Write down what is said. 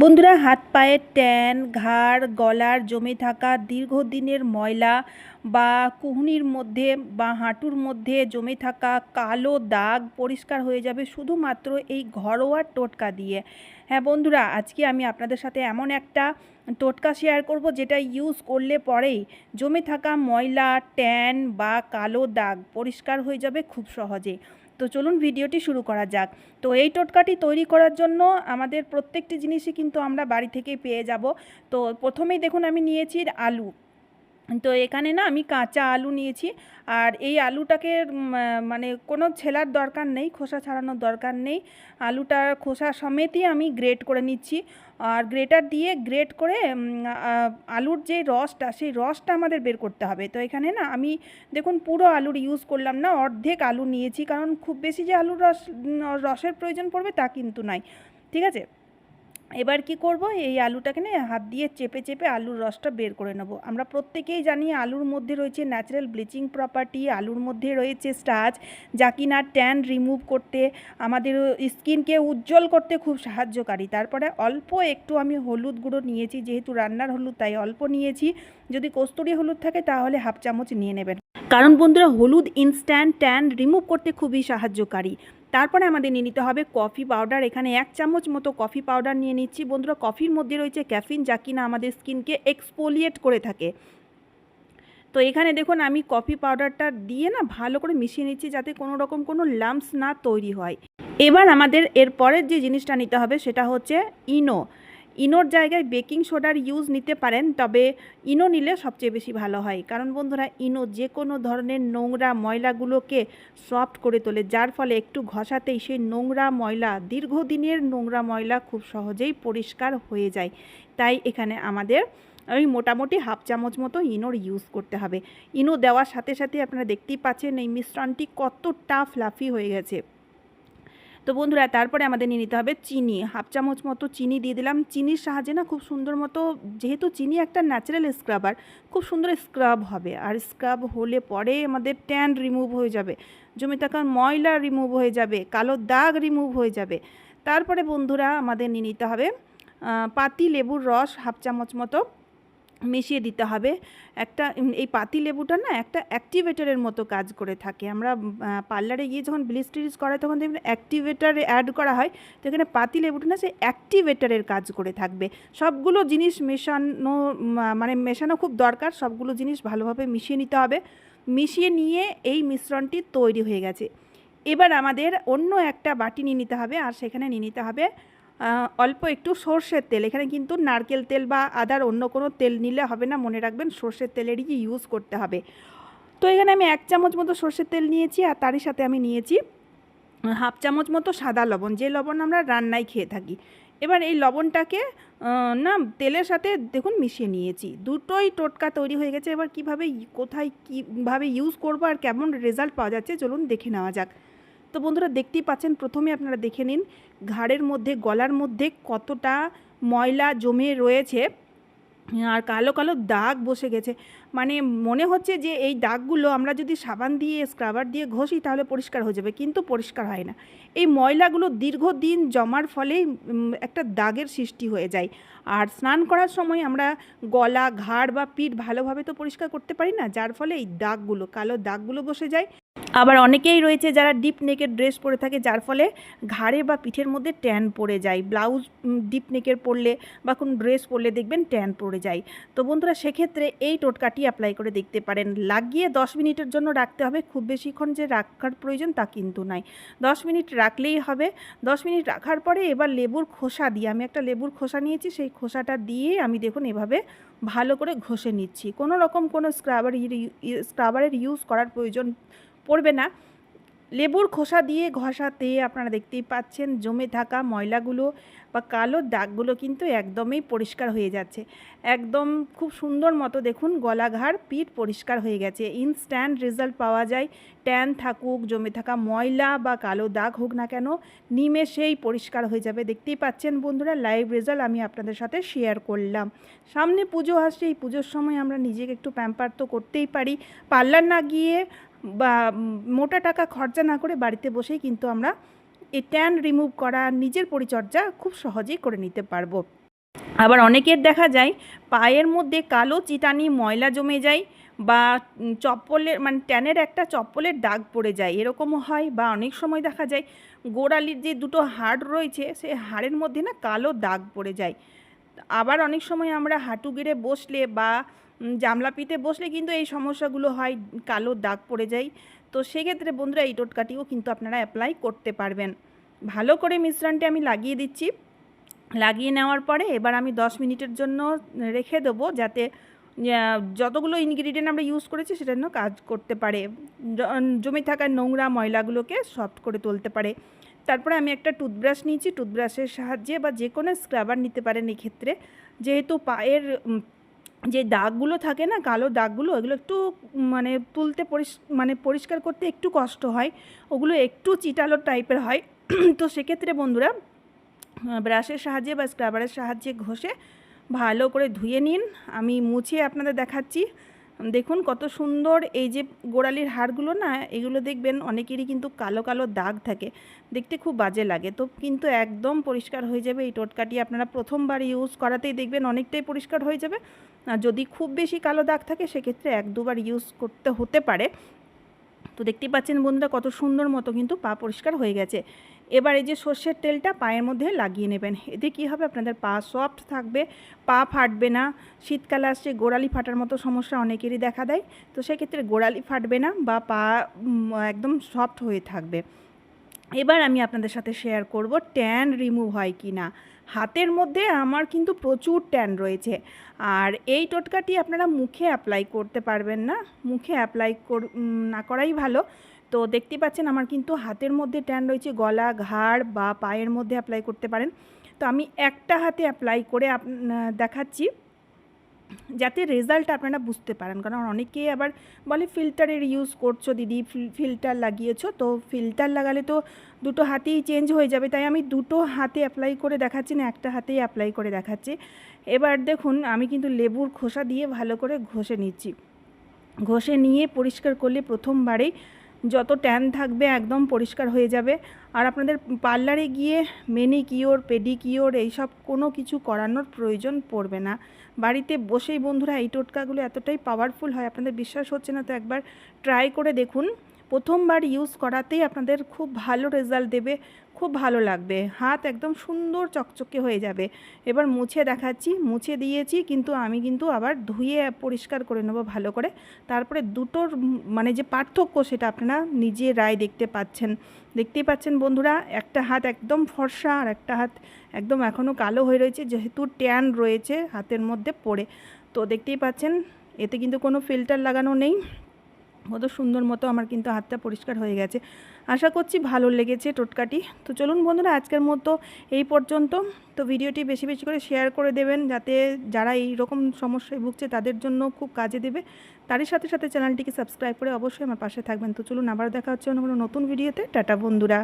বন্ধুরা, হাত পায়ের ট্যান, ঘাড়, গলার জমে থাকা দীর্ঘদিনের ময়লা বা কুহনির মধ্যে বা হাঁটুর মধ্যে জমে থাকা কালো দাগ পরিষ্কার হয়ে যাবে শুধুমাত্র এই ঘরোয়া টোটকা দিয়ে। হ্যাঁ বন্ধুরা, আজকে আমি আপনাদের সাথে এমন একটা টোটকা শেয়ার করব যেটা ইউজ করলে পরেই জমে থাকা ময়লা, ট্যান বা কালো দাগ পরিষ্কার হয়ে যাবে খুব সহজে। তো চলুন ভিডিওটি শুরু করা যাক। তো এই টোটকাটি তৈরি করার জন্য আমাদের প্রত্যেকটি জিনিসই কিন্তু আমরা বাড়ি থেকেই পেয়ে যাব। তো প্রথমেই দেখুন আমি নিয়েছি আলু। তো এখানে না আমি কাঁচা আলু নিয়েছি। আর এই আলুটাকে মানে কোনো ছেলার দরকার নেই, খোসা ছাড়ানোর দরকার নেই। আলুটা খোসা সমেতই আমি গ্রেট করে নিচ্ছি। আর গ্রেটার দিয়ে গ্রেট করে আলুর যে রসটা, সেই রসটা আমাদের বের করতে হবে। তো এখানে না আমি, দেখুন, পুরো আলুর ইউজ করলাম না, অর্ধেক আলু নিয়েছি। কারণ খুব বেশি যে আলুর রস রসের প্রয়োজন পড়বে তা কিন্তু নয় ঠিক আছে? এবার কি করব? এই আলুটাকে না হাত দিয়ে চেপে চেপে আলুর রসটা বের করে নেব। আমরা প্রত্যেকেই জানি আলুর মধ্যে রয়েছে ন্যাচারাল ব্লিচিং প্রপার্টি আলুর মধ্যে রয়েছে স্টাচ যা কিনা ট্যান রিমুভ করতে, আমাদের স্কিনকে উজ্জ্বল করতে খুব সাহায্যকারী। তারপরে অল্প একটু আমি হলুদ গুঁড়ো নিয়েছি, যেহেতু রান্নার হলুদ তাই অল্প নিয়েছি। যদি কস্তুরি হলুদ থাকে তাহলে হাফ চামচ নিয়ে নেবেন। কারণ বন্ধুরা, হলুদ ইনস্ট্যান্ট ট্যান রিমুভ করতে খুবই সাহায্যকারী। তারপরে আমাদের নিয়ে নিতে হবে কফি পাউডার। এখানে এক চামচ মতো কফি পাউডার নিয়ে নিচ্ছি। বন্ধুরা, কফির মধ্যে রয়েছে ক্যাফিন, যা কিনা আমাদের স্কিনকে এক্সপোলিয়েট করে থাকে। তো এখানে দেখুন, আমি কফি পাউডারটা দিয়ে না ভালো করে মিশিয়ে নিচ্ছি, যাতে কোনো রকম কোনো লাম্পস না তৈরি হয়। এবার আমাদের এরপরের যে জিনিসটা নিতে হবে, সেটা হচ্ছে ইনো। ইনোর জায়গায় বেকিং সোডার ইউজ নিতে পারেন, তবে ইনো নিলে সবচেয়ে বেশি ভালো হয়। কারণ বন্ধুরা, ইনো যে কোনো ধরনের নোংরা ময়লাগুলোকে সফট করে তোলে, যার ফলে একটু ঘষাতেই সেই নোংরা ময়লা, দীর্ঘদিনের নোংরা ময়লা খুব সহজেই পরিষ্কার হয়ে যায়। তাই এখানে আমাদের ওই মোটামুটি হাফ চামচ মতো ইনোর ইউজ করতে হবে। ইনো দেওয়ার সাথে সাথে আপনারা দেখতেই পাচ্ছেন এই মিশ্রণটি কতটা ফ্লাফি হয়ে গেছে। তো বন্ধুরা, তারপরে আমাদের নিয়ে নিতে হবে চিনি। হাফ চামচ মতো চিনি দিয়ে দিলাম। চিনির সাহায্যে না খুব সুন্দর মতো, যেহেতু চিনি একটা ন্যাচারাল স্ক্রাবার খুব সুন্দর স্ক্রাব হবে। আর স্ক্রাব হলে পরে আমাদের ট্যান রিমুভ হয়ে যাবে। জমে থাকা ময়লা রিমুভ হয়ে যাবে, কালো দাগ রিমুভ হয়ে যাবে। তারপরে বন্ধুরা, আমাদের নিয়ে নিতে হবে পাতি লেবুর রস হাফ চামচ মতো। মিশিয়ে দিতে হবে। একটা এই পাতি লেবুটা না একটা অ্যাক্টিভেটারের মতো কাজ করে থাকে। আমরা পার্লারে গিয়ে যখন ব্লিচ টিচ করাই তখন দেখবেন অ্যাক্টিভেটার অ্যাড করা হয়। তো এখানে পাতি লেবুটা না সেই অ্যাক্টিভেটারের কাজ করে থাকবে। সবগুলো জিনিস মেশানো মানে মেশানো খুব দরকার। সবগুলো জিনিস ভালোভাবে মিশিয়ে নিতে হবে। মিশিয়ে নিয়ে এই মিশ্রণটি তৈরি হয়ে গেছে। এবার আমাদের অন্য একটা বাটি নিয়ে নিতে হবে। আর সেখানে নিয়ে নিতে হবে অল্প একটু সর্ষের তেল। এখানে কিন্তু নারকেল তেল বা আদার অন্য কোনো তেল নিলে হবে না, মনে রাখবেন সর্ষের তেলেরই ইউজ করতে হবে। তো এখানে আমি এক চামচ মতো সর্ষের তেল নিয়েছি আর তারই সাথে আমি নিয়েছি হাফ চামচ মতো সাদা লবণ। যে লবণ আমরা রান্নায় খেয়ে থাকি। এবার এই লবণটাকে না, তেলের সাথে দেখুন মিশিয়ে নিয়েছি। দুটোই টোটকা তৈরি হয়ে গেছে। এবার কীভাবে, কোথায়, কীভাবে ইউজ করব আর কেমন রেজাল্ট পাওয়া যাচ্ছে চলুন দেখে নেওয়া যাক। তো বন্ধুরা দেখতেই পাচ্ছেন, প্রথমে আপনারা দেখে নিন ঘাড়ের মধ্যে, গলার মধ্যে কতটা ময়লা জমে রয়েছে আর কালো কালো দাগ বসে গেছে। মানে মনে হচ্ছে যে এই দাগগুলো আমরা যদি সাবান দিয়ে, স্ক্রাবার দিয়ে ঘষি তাহলে পরিষ্কার হয়ে যাবে, কিন্তু পরিষ্কার হয় না। এই ময়লাগুলো দীর্ঘদিন জমার ফলেই একটা দাগের সৃষ্টি হয়ে যায়। আর স্নান করার সময় আমরা গলা, ঘাড় বা পিঠ ভালোভাবে তো পরিষ্কার করতে পারি না, যার ফলে এই দাগগুলো, কালো দাগগুলো বসে যায়। আবার অনেকেই রয়েছে যারা ডিপ নেকের ড্রেস পরে থাকে, যার ফলে ঘাড়ে বা পিঠের মধ্যে ট্যান পড়ে যায়। ব্লাউজ ডিপ নেকের পরলে বা কোনো ড্রেস পরলে দেখবেন ট্যান পড়ে যায়। তো বন্ধুরা, সেক্ষেত্রে এই টোটকাটি অ্যাপ্লাই করে দেখতে পারেন। লাগিয়ে দশ মিনিটের জন্য রাখতে হবে। খুব বেশিক্ষণ যে রাখার প্রয়োজন তা কিন্তু নয়। দশ মিনিট রাখলেই হবে। দশ মিনিট রাখার পরে এবার লেবুর খোসা দিয়ে, আমি একটা লেবুর খোসা নিয়েছি, সেই খোসাটা দিয়ে আমি দেখুন এভাবে ভালো করে ঘষে নিচ্ছি। কোনো রকম কোনো স্ক্রাবার স্ক্রাবারের ইউজ করার প্রয়োজন পড়বে না। লেবুর খোসা দিয়ে ঘষাতে আপনারা দেখতেই পাচ্ছেন জমে থাকা ময়লাগুলো বা কালো দাগগুলো কিন্তু একদমই পরিষ্কার হয়ে যাচ্ছে। একদম খুব সুন্দর মতো দেখুন গলাঘাড় পিঠ পরিষ্কার হয়ে গেছে। ইনস্ট্যান্ট রেজাল্ট পাওয়া যায়। ট্যান থাকুক, জমে থাকা ময়লা বা কালো দাগ হোক না কেন, নিমেষেই পরিষ্কার হয়ে যাবে। দেখতেই পাচ্ছেন বন্ধুরা লাইভ রেজাল্ট আমি আপনাদের সাথে শেয়ার করলাম। সামনে পুজো আসছে, এই পুজোর সময় আমরা নিজেকে একটু প্যাম্পার তো করতেই পারি। পার্লার না গিয়ে বা মোটা টাকা খরচা না করে বাড়িতে বসেই কিন্তু আমরা এই ট্যান রিমুভ করা নিজের পরিচর্যা খুব সহজেই করে নিতে পারব। আবার অনেকের দেখা যায়, পায়ের মধ্যে কালো চিটানি ময়লা জমে যায় বা চপ্পলের মানে ট্যানের একটা চপ্পলের দাগ পড়ে যায়। এরকমও হয় বা অনেক সময় দেখা যায়, গোড়ালির যে দুটো হাড় রয়েছে, সেই হাড়ের মধ্যে না কালো দাগ পড়ে যায়। আবার অনেক সময় আমরা হাঁটু গেড়ে বসলে বা উম, জামলাপিতে বসলে কিন্তু এই সমস্যাগুলো হয় কালো দাগ পড়ে যায়। তো সেক্ষেত্রে বন্ধুরা এই টোটকাটিও কিন্তু আপনারা অ্যাপ্লাই করতে পারবেন। ভালো করে মিশ্রণটি আমি লাগিয়ে দিচ্ছি। লাগিয়ে নেওয়ার পরে এবার আমি দশ মিনিটের জন্য রেখে দেবো যাতে যতগুলো ইনগ্রিডিয়েন্ট আমরা ইউজ করেছি সেটা কাজ করতে পারে। জমে থাকা নোংরা ময়লাগুলোকে সফট করে তুলতে পারে। তারপরে আমি একটা টুথব্রাশ নিয়েছি, টুথব্রাশের সাহায্যে বা যে কোনো স্ক্রাবার নিতে পারেন এক্ষেত্রে। যেহেতু পায়ের যে দাগগুলো থাকে না, কালো দাগগুলো, ওগুলো একটু মানে তুলতে মানে পরিষ্কার করতে একটু কষ্ট হয়, ওগুলো একটু চিটালো টাইপের হয়। তো সেক্ষেত্রে বন্ধুরা ব্রাশের সাহায্যে বা স্ক্রাবারের সাহায্যে ঘষে ভালো করে ধুয়ে নিন। আমি মুছে আপনাদের দেখাচ্ছি। দেখুন কত সুন্দর এই যে গোড়ালির হাড়গুলো না, এগুলো দেখবেন অনেকেরই কিন্তু কালো কালো দাগ থাকে। দেখতে খুব বাজে লাগে। তো কিন্তু একদম পরিষ্কার হয়ে যাবে। এই টোটকাটি আপনারা প্রথমবার ইউজ করাতেই দেখবেন অনেকটাই পরিষ্কার হয়ে যাবে। আর যদি খুব বেশি কালো দাগ থাকে, সেক্ষেত্রে এক দুবার ইউজ করতে হতে পারে। তো দেখতে পাচ্ছেন বন্ধুরা কত সুন্দর মতো কিন্তু পা পরিষ্কার হয়ে গেছে। এবার এই যে সর্ষের তেলটা পায়ের মধ্যে লাগিয়ে নেবেন। এতে কী হবে? আপনাদের পা সফট থাকবে, পা ফাটবে না। শীতকালে আসছে, গোড়ালি ফাটার মতো সমস্যা অনেকেরই দেখা দেয়। তো সেক্ষেত্রে গোড়ালি ফাটবে না বা পা একদম সফট হয়ে থাকবে। এবার আমি আপনাদের সাথে শেয়ার করব ট্যান রিমুভ হয় কি না। হাতের মধ্যে আমার কিন্তু প্রচুর ট্যান রয়েছে। আর এই টোটকাটি আপনারা মুখে অ্যাপ্লাই করতে পারবেন না। মুখে অ্যাপ্লাই না করাই ভালো। তো দেখতে পাচ্ছেন আমার কিন্তু হাতের মধ্যে ট্যান রয়েছে, গলা, ঘাড় বা পায়ের মধ্যে অ্যাপ্লাই করতে পারেন। তো আমি একটা হাতে অ্যাপ্লাই করে দেখাচ্ছি যাতে রেজাল্ট আপনারা বুঝতে পারেন। কারণ অনেকেই আবার বলে ফিল্টারের ইউজ করছ দিদি ফিল্টার লাগিয়েছো। তো ফিল্টার লাগালে তো দুটো হাতেই চেঞ্জ হয়ে যাবে। তাই আমি দুটো হাতে অ্যাপ্লাই করে দেখাচ্ছি না, একটা হাতেই অ্যাপ্লাই করে দেখাচ্ছি। এবার দেখুন, আমি কিন্তু লেবুর খোসা দিয়ে ভালো করে ঘষে নিচ্ছি। ঘষে নিয়ে পরিষ্কার করলে প্রথমবারেই যত ট্যান থাকবে একদম পরিষ্কার হয়ে যাবে। আর আপনাদের পার্লারে গিয়ে মেনিকিওর, পেডিকিওর এইসব কোনো কিছু করানোর প্রয়োজন পড়বে না। বাড়িতে বসেই বন্ধুরা এই টোটকাগুলো এতটাই পাওয়ারফুল হয়, আপনাদের বিশ্বাস হচ্ছে না, তো একবার ট্রাই করে দেখুন। প্রথমবার ইউজ করাতেই আপনাদের খুব ভালো রেজাল্ট দেবে। খুব ভালো লাগবে। হাত একদম সুন্দর চকচকে হয়ে যাবে। এবার মুছে দেখাচ্ছি, মুছে দিয়েছি, কিন্তু আমি কিন্তু আবার ধুয়ে পরিষ্কার করে নেব ভালো করে। তারপরে দুটোর মানে যে পার্থক্য সেটা আপনারা নিজে রায় দেখতে পাচ্ছেন। দেখতেই পাচ্ছেন বন্ধুরা, একটা হাত একদম ফর্সা আর একটা হাত একদম এখনও কালো হয়ে রয়েছে, যেহেতু ট্যান রয়েছে হাতের মধ্যে পড়ে। তো দেখতেই পাচ্ছেন, এতে কিন্তু কোনো ফিল্টার লাগানো নেই। কত সুন্দর মতো আমার কিন্তু হাতটা পরিষ্কার হয়ে গেছে। আশা করছি ভালো লেগেছে টোটকাটি। তো চলুন বন্ধুরা, আজকের মতো এই পর্যন্ত। তো ভিডিওটি বেশি বেশি করে শেয়ার করে দেবেন যাতে যারা এই রকম সমস্যায় ভুগছে তাদের জন্য খুব কাজে দেবে। তারই সাথে সাথে চ্যানেলটিকে সাবস্ক্রাইব করে অবশ্যই আমার পাশে থাকবেন। তো চলুন আবার দেখা হচ্ছে অন্য কোনো নতুন ভিডিওতে টাটা বন্ধুরা।